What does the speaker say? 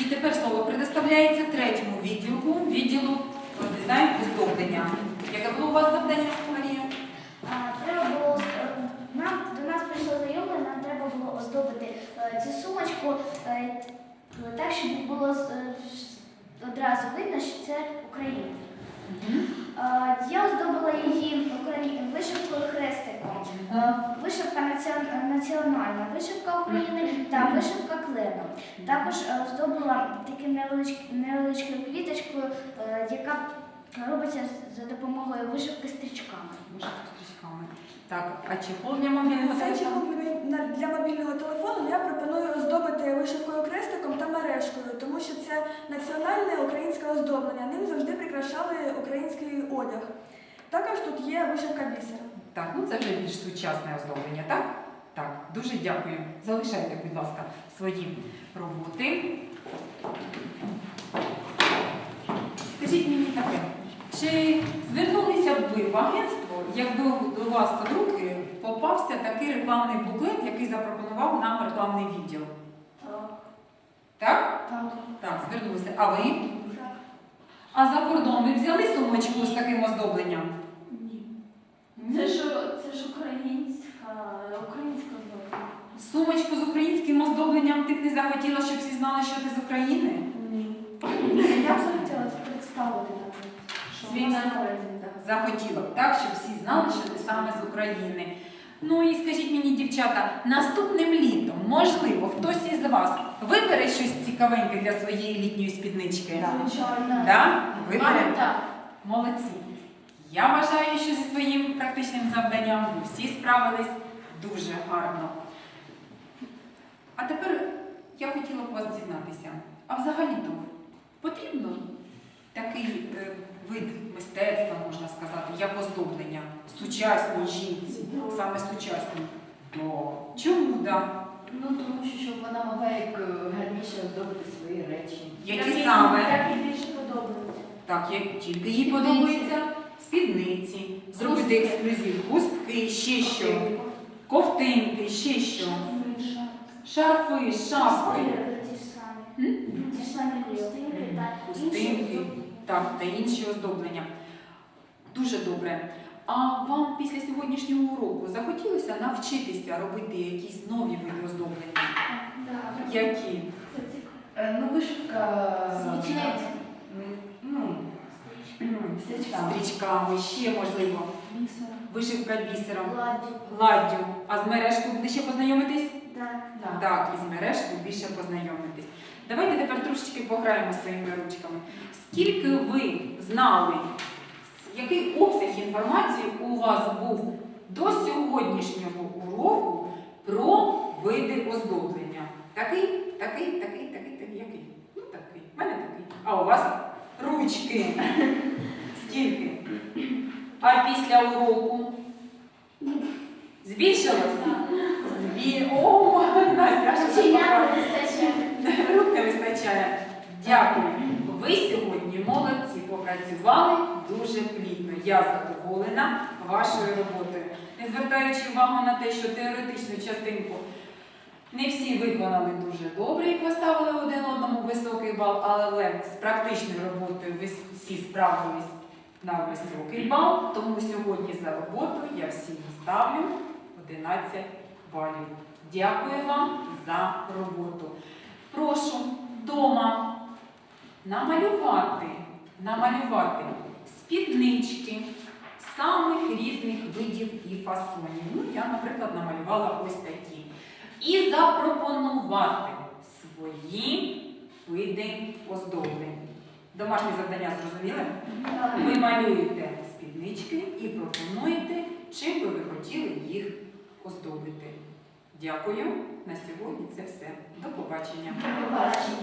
І тепер слово предоставляється третьому відділку, відділу дизайн оздоблення. Яке було у вас завдання, Марія? Треба було е, нам до нас прийшло знайоме, нам треба було оздобити е, цю сумочку е, так, щоб було одразу видно, що це Україна. Я оздобила її Украї- вишивкою хрестиком. Е, Вишивка національна, вишивка України та вишивка кленом. Також е, оздобила таким невеличкою квіточкою, е, яка робиться за допомогою вишивки стрічками. Вишивка стрічками. Так, а чехол для мобільного телефону? чехол для мобільного телефону я пропоную оздобити вишивкою крестиком та мережкою, тому що це національне українське оздоблення. Ним завжди прикрашали український одяг. Також тут є вишивка бісера. Так, ну це вже більш сучасне оздоблення, так? Так, дуже дякую. Залишайте, будь ласка, свої роботи. Скажіть мені таке, чи звернулися б ви в агентство, якби до вас в руки попався такий рекламний буклет, який запропонував нам рекламний відділ? Так? Так, звернулися. А ви? А за кордон ви взяли сумочку з таким оздобленням? Це ж це ж українська українська зона. Сумочку з українським оздобленням ти б не захотіла, щоб всі знали, що ти з України? Ні. Я б захотіла представити так, що Свій вона народ. українська. Захотіла б так, щоб всі знали, що ти саме з України. Ну і скажіть мені, дівчата, наступним літом, можливо, хтось із вас вибере щось цікавеньке для своєї літньої спіднички? Звичайно. Да? Вибере? Так. Молодці. Я вважаю, що зі своїм практичним завданням ви всі справились дуже гарно. А тепер я хотіла б вас дізнатися, а взагалі-то потрібно такий е, вид мистецтва, можна сказати, як оздоблення сучасній жінці, саме сучасній? Ну, Чому да? ну тому що щоб вона могла як е, гарніше оздобити свої речі. Які саме? Як їй більше подобається. Так, як тільки їй подобається спідниці, зробити ексклюзив, хустки, ще що, ковтинки, ще що, шарфи, шапки. М? Ті ж самі хустинки та хустинки, інші. так, та інші оздоблення. Дуже добре. А вам після сьогоднішнього уроку захотілося навчитися робити якісь нові види оздоблення? Да. Які? Е, Ну, вишивка. Свічниці. Стрічками. Ще можливо, вишивка бісером, Гладдю. А з мережкою ближче познайомитись? Так. Так. Так, із мережкою більше познайомитись. Давайте тепер трошечки пограємо своїми ручками. Скільки ви знали, який обсяг інформації у вас був до сьогоднішнього уроку про види оздоблення? Такий, такий, такий, такий, такий, який? Ну, такий. У мене такий. А у вас ручки. Скільки? А після уроку? Збільшилось? Збі... О, Настя? Рук не вистачає. Дякую. Ви сьогодні молодці попрацювали дуже плідно. Я задоволена вашою роботою. Не звертаючи увагу на те, що теоретичну частинку не всі виконали дуже добре і поставили один одному високий бал, але з практичною роботою ви всі справились на високий бал. Тому сьогодні за роботу я всім ставлю 11 балів. Дякую вам за роботу. Прошу вдома намалювати, намалювати спіднички самих різних видів і фасонів. Ну, я, наприклад, намалювала ось такі. І запропонувати свої види оздоблень. Домашнє завдання зрозуміли? Ви малюєте спіднички і пропонуєте, чим би ви хотіли їх оздобити. Дякую. На сьогодні це все. До побачення. Побачимо.